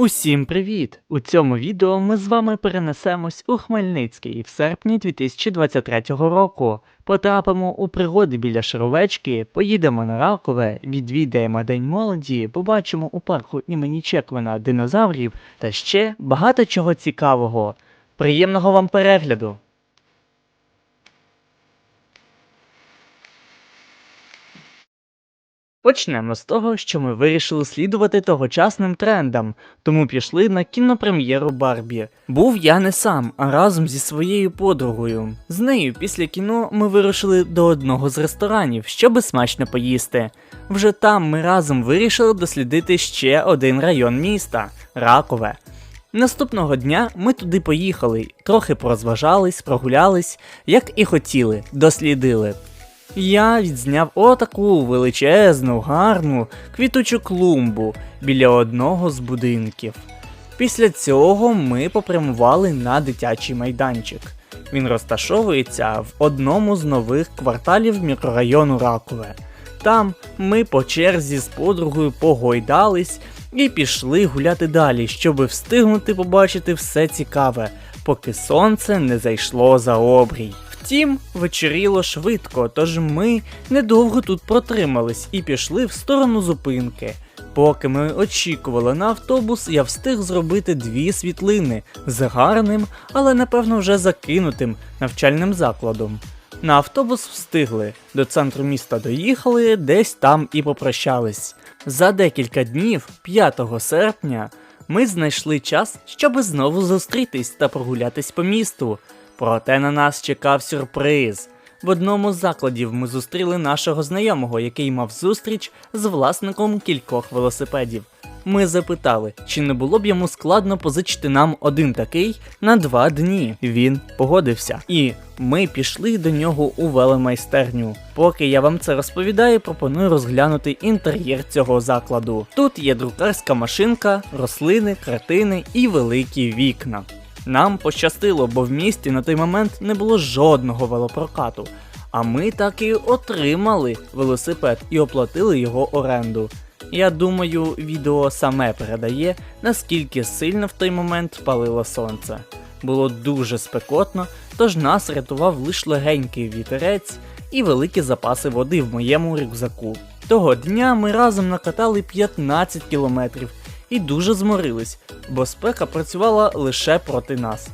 Усім привіт! У цьому відео ми з вами перенесемось у Хмельницький в серпні 2023 року. Потрапимо у пригоди біля Шаровечки, поїдемо на Ракове, відвідаємо День молоді, побачимо у парку імені Чеквина динозаврів та ще багато чого цікавого. Приємного вам перегляду! Почнемо з того, що ми вирішили слідувати тогочасним трендам, тому пішли на кінопрем'єру Барбі. Був я не сам, а разом зі своєю подругою. З нею після кіно ми вирушили до одного з ресторанів, щоби смачно поїсти. Вже там ми разом вирішили дослідити ще один район міста Ракове. Наступного дня ми туди поїхали, трохи порозважались, прогулялись, як і хотіли, дослідили. Я відзняв отаку величезну, гарну квітучу клумбу біля одного з будинків. Після цього ми попрямували на дитячий майданчик. Він розташовується в одному з нових кварталів мікрорайону Ракове. Там ми по черзі з подругою погойдались і пішли гуляти далі, щоби встигнути побачити все цікаве, поки сонце не зайшло за обрій. Втім, вечеріло швидко, тож ми недовго тут протримались і пішли в сторону зупинки. Поки ми очікували на автобус, я встиг зробити дві світлини з гарним, але напевно вже закинутим навчальним закладом. На автобус встигли, до центру міста доїхали, десь там і попрощались. За декілька днів, 5 серпня, ми знайшли час, щоб знову зустрітись та прогулятись по місту. Проте на нас чекав сюрприз. В одному з закладів ми зустріли нашого знайомого, який мав зустріч з власником кількох велосипедів. Ми запитали, чи не було б йому складно позичити нам один такий на два дні. Він погодився, і ми пішли до нього у веломайстерню. Поки я вам це розповідаю, пропоную розглянути інтер'єр цього закладу. Тут є друкарська машинка, рослини, картини і великі вікна. Нам пощастило, бо в місті на той момент не було жодного велопрокату. А ми так і отримали велосипед і оплатили його оренду. Я думаю, відео саме передає, наскільки сильно в той момент палило сонце. Було дуже спекотно, тож нас рятував лише легенький вітерець і великі запаси води в моєму рюкзаку. Того дня ми разом накатали 15 кілометрів і дуже зморились, бо спека працювала лише проти нас.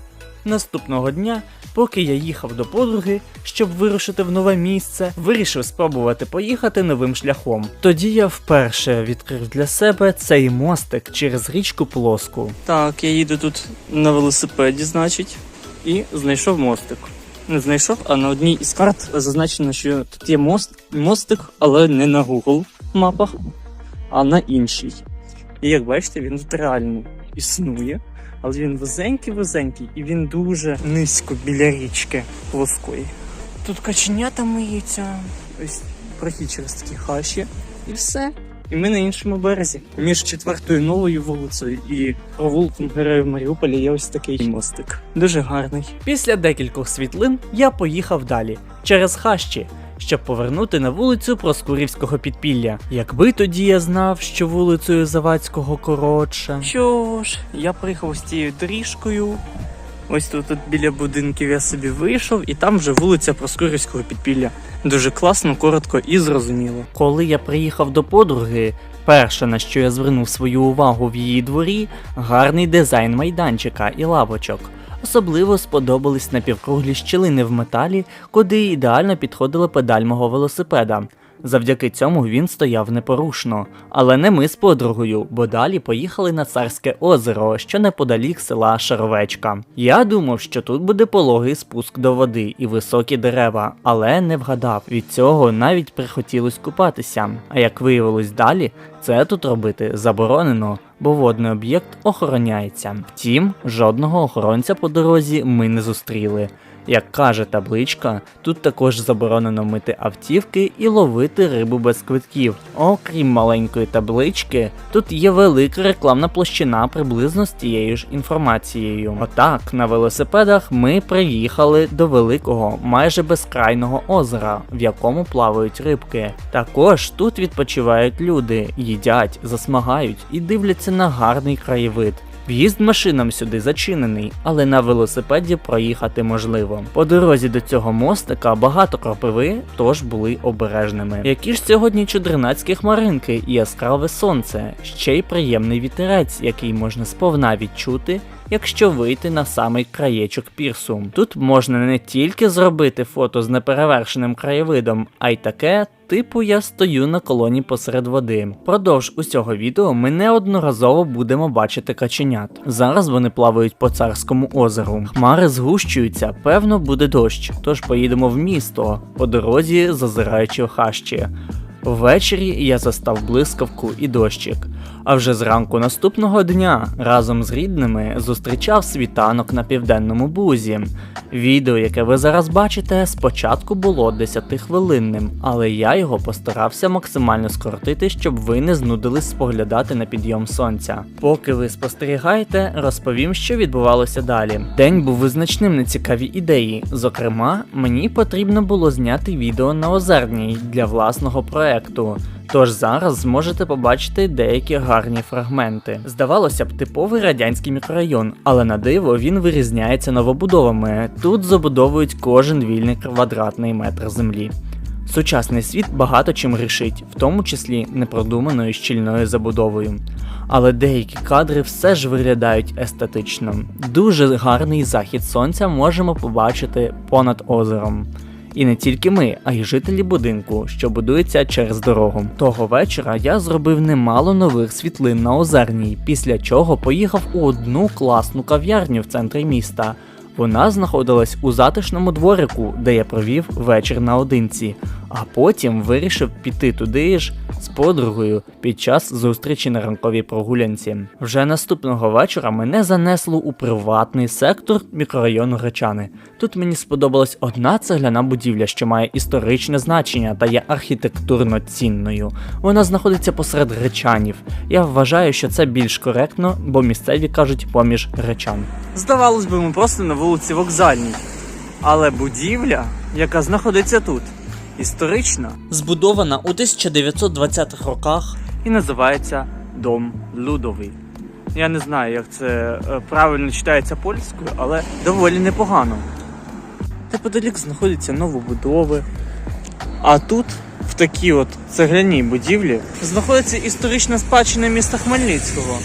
Наступного дня, поки я їхав до подруги, щоб вирушити в нове місце, вирішив спробувати поїхати новим шляхом. Тоді я вперше відкрив для себе цей мостик через річку Плоску. Так, я їду тут на велосипеді, значить, і знайшов мостик. Не знайшов, а на одній із карт зазначено, що тут є мост, мостик, але не на Google мапах, а на іншій. І як бачите, він тут реально існує, але він вузенький-вузенький і він дуже низько біля річки плоскої. Тут каченята миються, ось прохід через такі хащі, і все. І ми на іншому березі. Між четвертою новою вулицею і провулком Героїв Маріуполя є ось такий мостик. Дуже гарний. Після декількох світлин я поїхав далі через хащі, щоб повернути на вулицю Проскурівського підпілля. Якби тоді я знав, що вулицею Завадського коротше. Що ж, я приїхав ось цією доріжкою. Ось тут, тут біля будинків я собі вийшов, і там вже вулиця Проскурівського підпілля. Дуже класно, коротко і зрозуміло. Коли я приїхав до подруги, перше на що я звернув свою увагу в її дворі, гарний дизайн майданчика і лавочок. Особливо сподобались напівкруглі щілини в металі, куди ідеально підходила педаль мого велосипеда. Завдяки цьому він стояв непорушно. Але не ми з подругою, бо далі поїхали на царське озеро, що неподалік села Шаровечка. Я думав, що тут буде пологий спуск до води і високі дерева, але не вгадав. Від цього навіть прихотілось купатися. А як виявилось далі, це тут робити заборонено, бо водний об'єкт охороняється. Втім, жодного охоронця по дорозі ми не зустріли. Як каже табличка, тут також заборонено мити автівки і ловити рибу без квитків. Окрім маленької таблички, тут є велика рекламна площина приблизно з тією ж інформацією. Отак, на велосипедах ми приїхали до великого, майже безкрайного озера, в якому плавають рибки. Також тут відпочивають люди, їдять, засмагають і дивляться на гарний краєвид. В'їзд машинам сюди зачинений, але на велосипеді проїхати можливо. По дорозі до цього мостика багато кропиви, тож були обережними. Які ж сьогодні чудернацькі хмаринки і яскраве сонце, ще й приємний вітерець, який можна сповна відчути. Якщо вийти на самий краєчок пірсу, тут можна не тільки зробити фото з неперевершеним краєвидом, а й таке, типу я стою на колоні посеред води. Продовж усього відео ми неодноразово будемо бачити каченят. Зараз вони плавають по царському озеру. Хмари згущуються, певно, буде дощ, тож поїдемо в місто, по дорозі зазираючи в хащі. Ввечері я застав блискавку і дощик. А вже зранку наступного дня разом з рідними зустрічав світанок на південному бузі. Відео, яке ви зараз бачите, спочатку було 10-хвилинним, але я його постарався максимально скоротити, щоб ви не знудились споглядати на підйом сонця. Поки ви спостерігаєте, розповім, що відбувалося далі. День був визначним на цікаві ідеї. Зокрема, мені потрібно було зняти відео на озерній для власного проекту. Тож зараз зможете побачити деякі гарні фрагменти. Здавалося б, типовий радянський мікрорайон, але на диво він вирізняється новобудовами. Тут забудовують кожен вільний квадратний метр землі. Сучасний світ багато чим рішить, в тому числі непродуманою щільною забудовою. Але деякі кадри все ж виглядають естетично. Дуже гарний захід сонця можемо побачити понад озером. І не тільки ми, а й жителі будинку, що будується через дорогу. Того вечора я зробив немало нових світлин на озерній, після чого поїхав у одну класну кав'ярню в центрі міста. Вона знаходилась у затишному дворику, де я провів вечір наодинці, а потім вирішив піти туди ж з подругою під час зустрічі на ранковій прогулянці. Вже наступного вечора мене занесло у приватний сектор мікрорайону Гречани. Тут мені сподобалась одна цегляна будівля, що має історичне значення та є архітектурно цінною. Вона знаходиться посеред гречанів. Я вважаю, що це більш коректно, бо місцеві кажуть поміж гречан. Здавалось би, ми просто на вулиці Вокзальній. Але будівля, яка знаходиться тут, історична Збудована у 1920-х роках. і називається Дом Людовий. Я не знаю, як це е, правильно читається польською, але доволі непогано. Неподалік знаходяться новобудови. А тут, в такій от цегляній будівлі, знаходиться історична спадщина міста Хмельницького.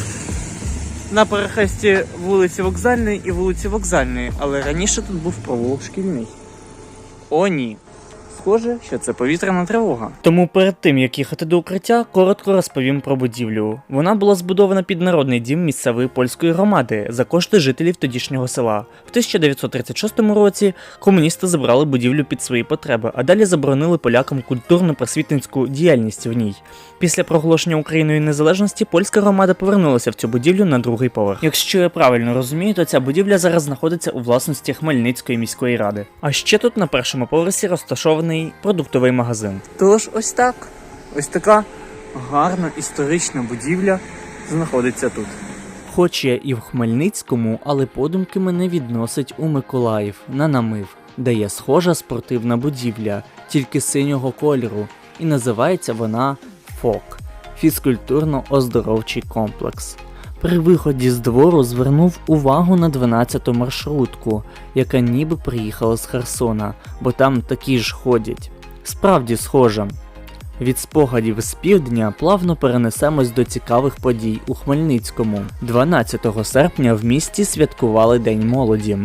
На перехресті вулиці Вокзальної і вулиці Вокзальної, але раніше тут був провулок шкільний. О, ні. Схоже, що це повітряна тривога. Тому перед тим як їхати до укриття, коротко розповім про будівлю. Вона була збудована під народний дім місцевої польської громади за кошти жителів тодішнього села. В 1936 році комуністи забрали будівлю під свої потреби, а далі заборонили полякам культурно-просвітницьку діяльність в ній. Після проголошення Україною незалежності польська громада повернулася в цю будівлю на другий поверх. Якщо я правильно розумію, то ця будівля зараз знаходиться у власності Хмельницької міської ради. А ще тут на першому поверсі розташований продуктовий магазин. Тож ось так. Ось така гарна історична будівля знаходиться тут. Хоч я і в Хмельницькому, але подумки мене відносить у Миколаїв на намив, де є схожа спортивна будівля, тільки синього кольору, і називається вона ФОК фізкультурно-оздоровчий комплекс. При виході з двору звернув увагу на 12-ту маршрутку, яка ніби приїхала з Херсона, бо там такі ж ходять. Справді схожа. Від спогадів з півдня плавно перенесемось до цікавих подій у Хмельницькому. 12 серпня в місті святкували День молоді.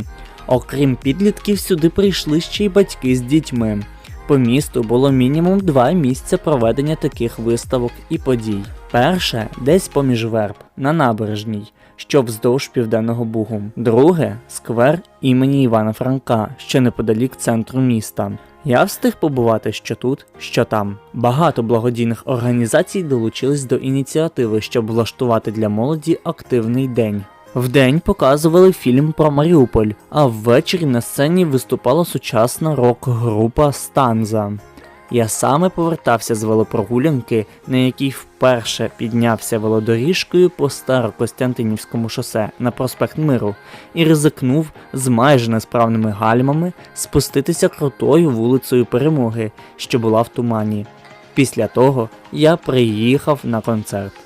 Окрім підлітків, сюди прийшли ще й батьки з дітьми. По місту було мінімум два місця проведення таких виставок і подій. Перше десь поміж верб на набережній, що вздовж південного бугу. Друге сквер імені Івана Франка, що неподалік центру міста. Я встиг побувати що тут, що там. Багато благодійних організацій долучились до ініціативи, щоб влаштувати для молоді активний день. Вдень показували фільм про Маріуполь, а ввечері на сцені виступала сучасна рок-група Станза. Я саме повертався з велопрогулянки, на якій вперше піднявся велодоріжкою по Старокостянтинівському шосе на проспект Миру і ризикнув з майже несправними гальмами спуститися крутою вулицею Перемоги, що була в тумані. Після того я приїхав на концерт.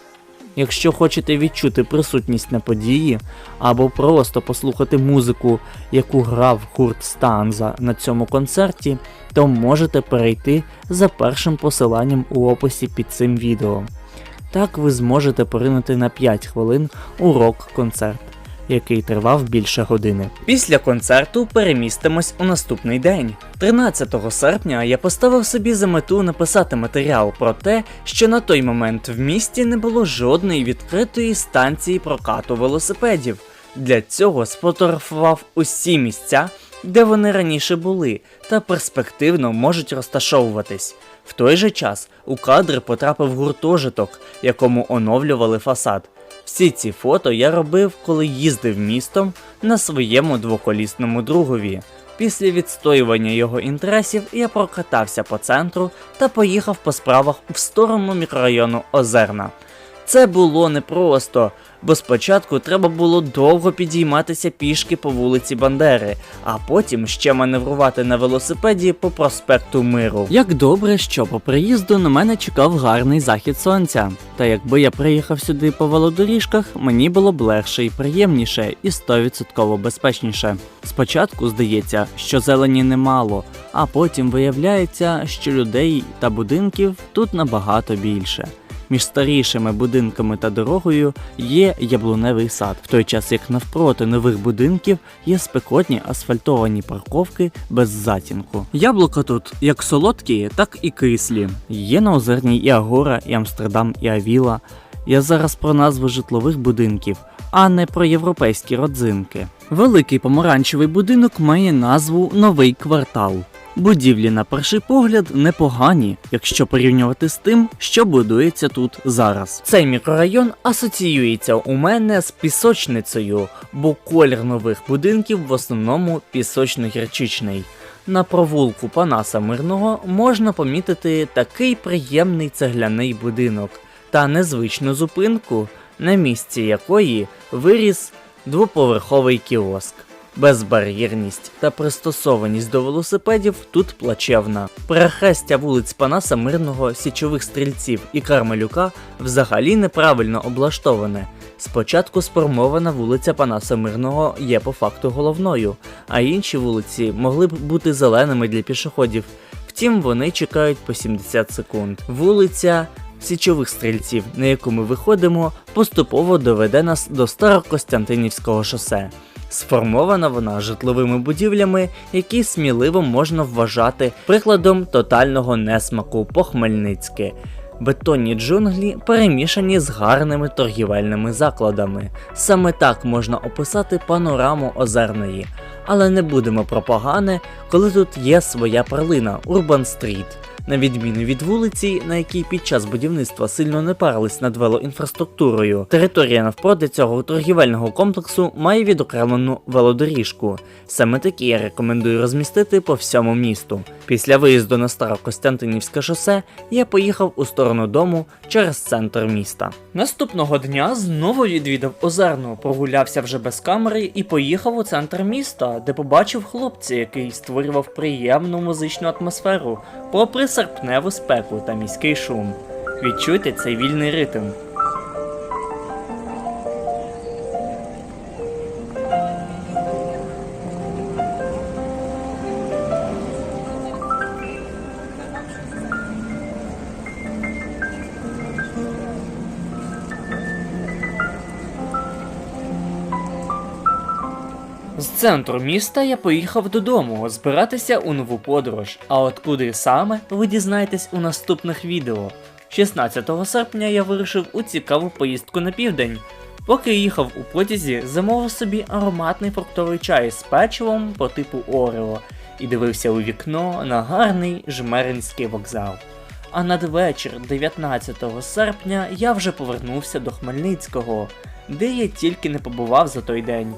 Якщо хочете відчути присутність на події або просто послухати музику, яку грав гурт Станза на цьому концерті, то можете перейти за першим посиланням у описі під цим відео. Так ви зможете поринути на 5 хвилин у рок-концерт, який тривав більше години. Після концерту перемістимось у наступний день. 13 серпня я поставив собі за мету написати матеріал про те, що на той момент в місті не було жодної відкритої станції прокату велосипедів. Для цього сфотографував усі місця, де вони раніше були, та перспективно можуть розташовуватись. В той же час у кадр потрапив гуртожиток, якому оновлювали фасад. Всі ці фото я робив, коли їздив містом на своєму двоколісному другові. Після відстоювання його інтересів я прокатався по центру та поїхав по справах в сторону мікрорайону Озерна. Це було непросто, бо спочатку треба було довго підійматися пішки по вулиці Бандери, а потім ще маневрувати на велосипеді по проспекту Миру. Як добре, що по приїзду на мене чекав гарний захід сонця. Та якби я приїхав сюди по велодоріжках, мені було б легше і приємніше, і 100% безпечніше. Спочатку здається, що зелені немало, а потім виявляється, що людей та будинків тут набагато більше. Між старішими будинками та дорогою є яблуневий сад, в той час як навпроти нових будинків є спекотні асфальтовані парковки без затінку. Яблука тут як солодкі, так і кислі. Є на озерній і Агора, і Амстердам, і Авіла. Я зараз про назви житлових будинків, а не про європейські родзинки. Великий помаранчевий будинок має назву Новий квартал. Будівлі на перший погляд непогані, якщо порівнювати з тим, що будується тут зараз. Цей мікрорайон асоціюється у мене з пісочницею, бо колір нових будинків в основному пісочно-гірчичний. На провулку Панаса Мирного можна помітити такий приємний цегляний будинок та незвичну зупинку, на місці якої виріс двоповерховий кіоск. Безбар'єрність та пристосованість до велосипедів тут плачевна. Перехрестя вулиць Панаса Мирного, Січових стрільців і Кармелюка взагалі неправильно облаштоване. Спочатку сформована вулиця Панаса Мирного є по факту головною, а інші вулиці могли б бути зеленими для пішоходів. Втім, вони чекають по 70 секунд. Вулиця Січових стрільців, на яку ми виходимо, поступово доведе нас до Старокостянтинівського шосе. Сформована вона житловими будівлями, які сміливо можна вважати прикладом тотального несмаку по-хмельницьки. Бетонні джунглі перемішані з гарними торгівельними закладами. Саме так можна описати панораму озерної. Але не будемо про погане, коли тут є своя перлина Урбан Стріт. На відміну від вулиці, на якій під час будівництва сильно не парились над велоінфраструктурою, територія навпроти цього торгівельного комплексу має відокремлену велодоріжку. Саме такі я рекомендую розмістити по всьому місту. Після виїзду на Старокостянтинівське шосе я поїхав у сторону дому через центр міста. Наступного дня знову відвідав озерну, прогулявся вже без камери і поїхав у центр міста, де побачив хлопця, який створював приємну музичну атмосферу, попри серпневу спеку та міський шум. Відчуйте цей вільний ритм. Центру міста я поїхав додому збиратися у нову подорож. А от куди саме ви дізнаєтесь у наступних відео. 16 серпня я вирушив у цікаву поїздку на південь. Поки їхав у потязі, замовив собі ароматний фруктовий чай з печивом по типу Орео і дивився у вікно на гарний жмеринський вокзал. А надвечір 19 серпня я вже повернувся до Хмельницького. де я тільки не побував за той день.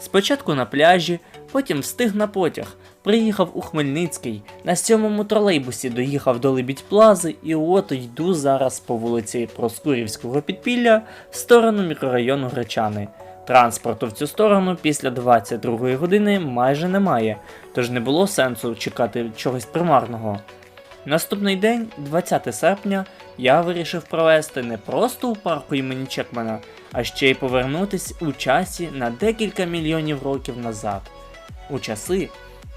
Спочатку на пляжі, потім встиг на потяг, приїхав у Хмельницький, на сьомому тролейбусі доїхав до Лебідь Плази і от йду зараз по вулиці Проскурівського підпілля в сторону мікрорайону Гречани. Транспорту в цю сторону після 22 години майже немає, тож не було сенсу чекати чогось примарного. Наступний день, 20 серпня, я вирішив провести не просто у парку імені Чекмана, а ще й повернутись у часі на декілька мільйонів років назад. У часи,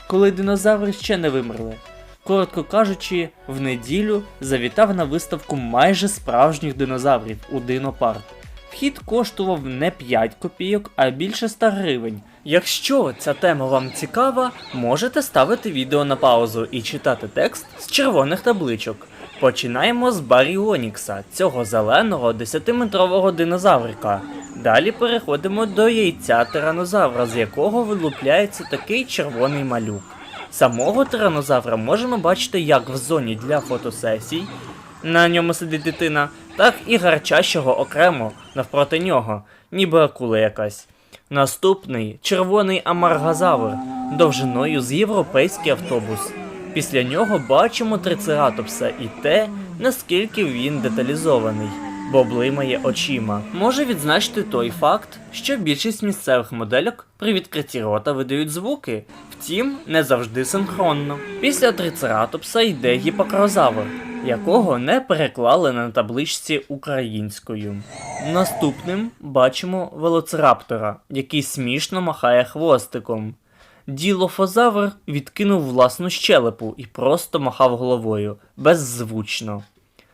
коли динозаври ще не вимерли. Коротко кажучи, в неділю завітав на виставку майже справжніх динозаврів у Динопарк. Вхід коштував не 5 копійок, а більше 100 гривень. Якщо ця тема вам цікава, можете ставити відео на паузу і читати текст з червоних табличок. Починаємо з Баріонікса, цього зеленого 10-метрового динозаврика. Далі переходимо до яйця тиранозавра, з якого вилупляється такий червоний малюк. Самого тиранозавра можемо бачити як в зоні для фотосесій, на ньому сидить дитина, так і гарчащого окремо навпроти нього, ніби акула якась. Наступний червоний амаргазавр довжиною з європейський автобус. Після нього бачимо трицератопса і те, наскільки він деталізований, бо блимає очима. Може відзначити той факт, що більшість місцевих модельок при відкритті рота видають звуки, втім, не завжди синхронно. Після трицератопса йде гіпокрозавр, якого не переклали на табличці українською. Наступним бачимо велоцираптора, який смішно махає хвостиком. Ділофозавр відкинув власну щелепу і просто махав головою, беззвучно.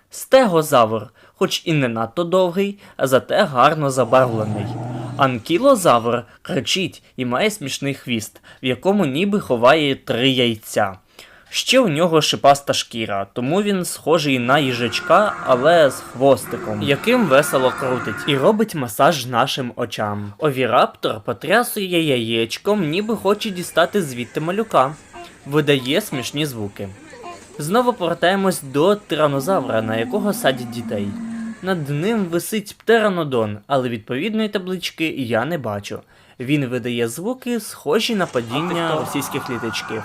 Стегозавр, хоч і не надто довгий, а зате гарно забарвлений. Анкілозавр кричить і має смішний хвіст, в якому ніби ховає три яйця. Ще у нього шипаста шкіра, тому він схожий на їжачка, але з хвостиком, яким весело крутить і робить масаж нашим очам. Овіраптор потрясує яєчком, ніби хоче дістати звідти малюка, видає смішні звуки. Знову повертаємось до тиранозавра, на якого садять дітей. Над ним висить птеранодон, але відповідної таблички я не бачу. Він видає звуки, схожі на падіння російських літачків.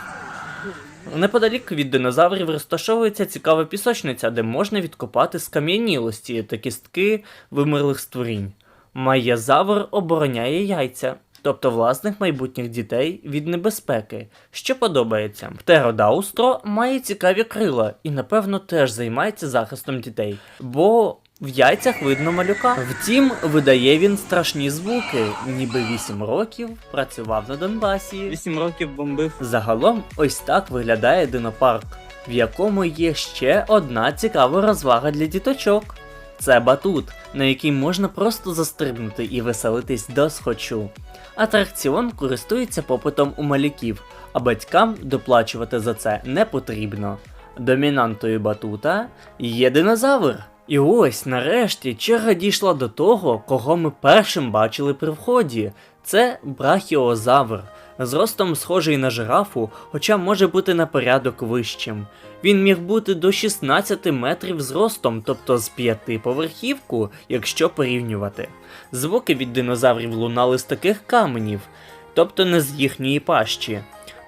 Неподалік від динозаврів розташовується цікава пісочниця, де можна відкопати скам'янілості та кістки вимерлих створінь. Маєзавр обороняє яйця, тобто власних майбутніх дітей від небезпеки, що подобається. Птеродаустро має цікаві крила і, напевно, теж займається захистом дітей, бо в яйцях видно малюка. Втім, видає він страшні звуки, ніби 8 років працював на Донбасі. Вісім років бомбив. Загалом ось так виглядає динопарк, в якому є ще одна цікава розвага для діточок. Це батут, на який можна просто застрибнути і веселитись до схочу. Атракціон користується попитом у малюків, а батькам доплачувати за це не потрібно. Домінантою батута є динозавр. І ось нарешті черга дійшла до того, кого ми першим бачили при вході. Це брахіозавр, зростом схожий на жирафу, хоча може бути на порядок вищим. Він міг бути до 16 метрів зростом, тобто з п'ятиповерхівку, якщо порівнювати. Звуки від динозаврів лунали з таких каменів, тобто не з їхньої пащі.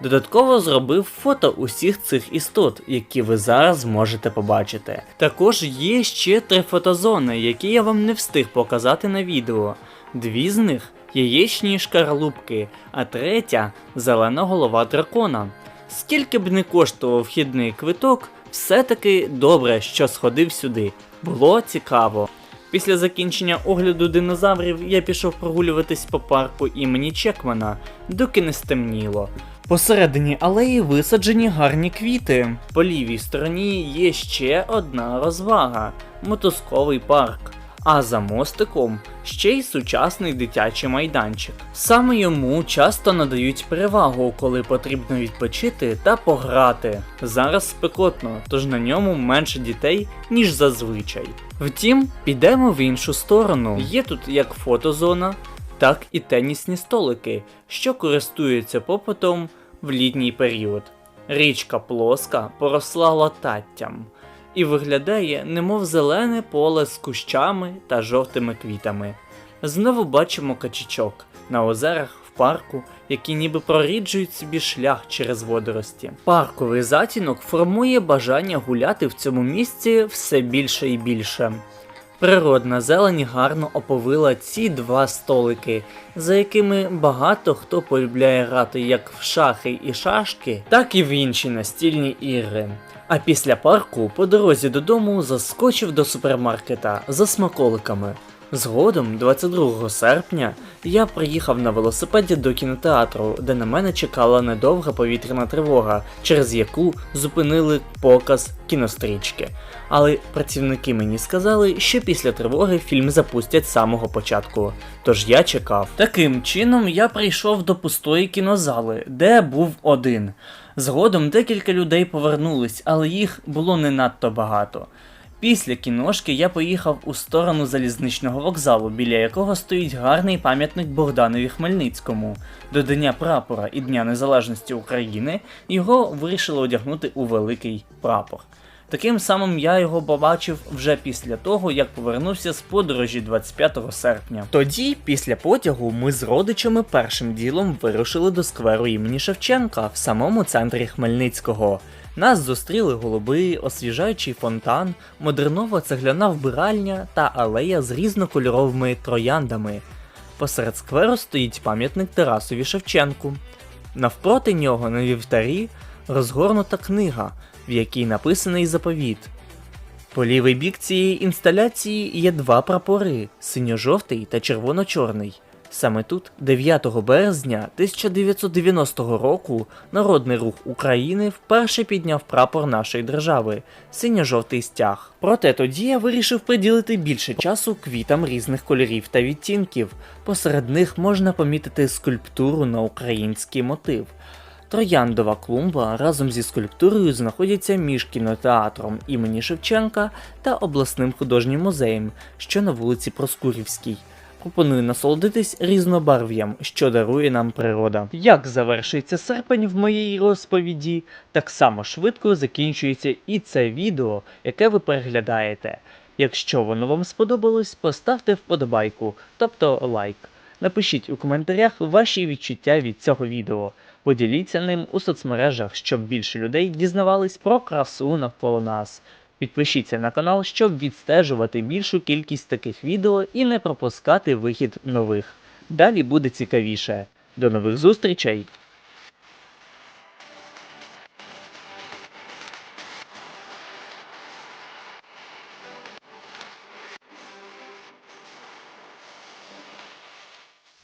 Додатково зробив фото усіх цих істот, які ви зараз можете побачити. Також є ще три фотозони, які я вам не встиг показати на відео. Дві з них яєчні шкаралупки, а третя зелена голова дракона. Скільки б не коштував вхідний квиток, все-таки добре, що сходив сюди. Було цікаво. Після закінчення огляду динозаврів я пішов прогулюватись по парку імені Чекмана, доки не стемніло. Посередині алеї висаджені гарні квіти. По лівій стороні є ще одна розвага мотузковий парк. А за мостиком ще й сучасний дитячий майданчик. Саме йому часто надають перевагу, коли потрібно відпочити та пограти. Зараз спекотно, тож на ньому менше дітей, ніж зазвичай. Втім, підемо в іншу сторону. Є тут як фотозона, так і тенісні столики, що користуються попитом в літній період. Річка плоска поросла лататтям і виглядає, немов зелене поле з кущами та жовтими квітами. Знову бачимо качечок на озерах в парку, які ніби проріджують собі шлях через водорості. Парковий затінок формує бажання гуляти в цьому місці все більше і більше. Природна зелень гарно оповила ці два столики, за якими багато хто полюбляє грати як в шахи і шашки, так і в інші настільні ігри. А після парку по дорозі додому заскочив до супермаркета за смаколиками. Згодом, 22 серпня, я приїхав на велосипеді до кінотеатру, де на мене чекала недовга повітряна тривога, через яку зупинили показ кінострічки. Але працівники мені сказали, що після тривоги фільм запустять з самого початку. Тож я чекав. Таким чином я прийшов до пустої кінозали, де був один. Згодом декілька людей повернулись, але їх було не надто багато. Після кіношки я поїхав у сторону залізничного вокзалу, біля якого стоїть гарний пам'ятник Богданові Хмельницькому. До Дня прапора і Дня Незалежності України його вирішили одягнути у великий прапор. Таким самим я його побачив вже після того, як повернувся з подорожі 25 серпня. Тоді, після потягу, ми з родичами першим ділом вирушили до скверу імені Шевченка в самому центрі Хмельницького. Нас зустріли голуби, освіжаючий фонтан, модернова цегляна вбиральня та алея з різнокольоровими трояндами. Посеред скверу стоїть пам'ятник Тарасові Шевченку. Навпроти нього на вівтарі розгорнута книга, в якій написаний заповіт. По лівий бік цієї інсталяції є два прапори синьо-жовтий та червоно-чорний. Саме тут, 9 березня 1990 року, Народний рух України вперше підняв прапор нашої держави синьо-жовтий стяг. Проте тоді я вирішив приділити більше часу квітам різних кольорів та відтінків. Посеред них можна помітити скульптуру на український мотив. Трояндова клумба разом зі скульптурою знаходяться між кінотеатром імені Шевченка та обласним художнім музеєм, що на вулиці Проскурівській. Пропоную насолодитись різнобарв'ям, що дарує нам природа. Як завершується серпень в моїй розповіді, так само швидко закінчується і це відео, яке ви переглядаєте. Якщо воно вам сподобалось, поставте вподобайку, тобто лайк. Напишіть у коментарях ваші відчуття від цього відео. Поділіться ним у соцмережах, щоб більше людей дізнавались про красу навколо нас. Підпишіться на канал, щоб відстежувати більшу кількість таких відео і не пропускати вихід нових. Далі буде цікавіше. До нових зустрічей!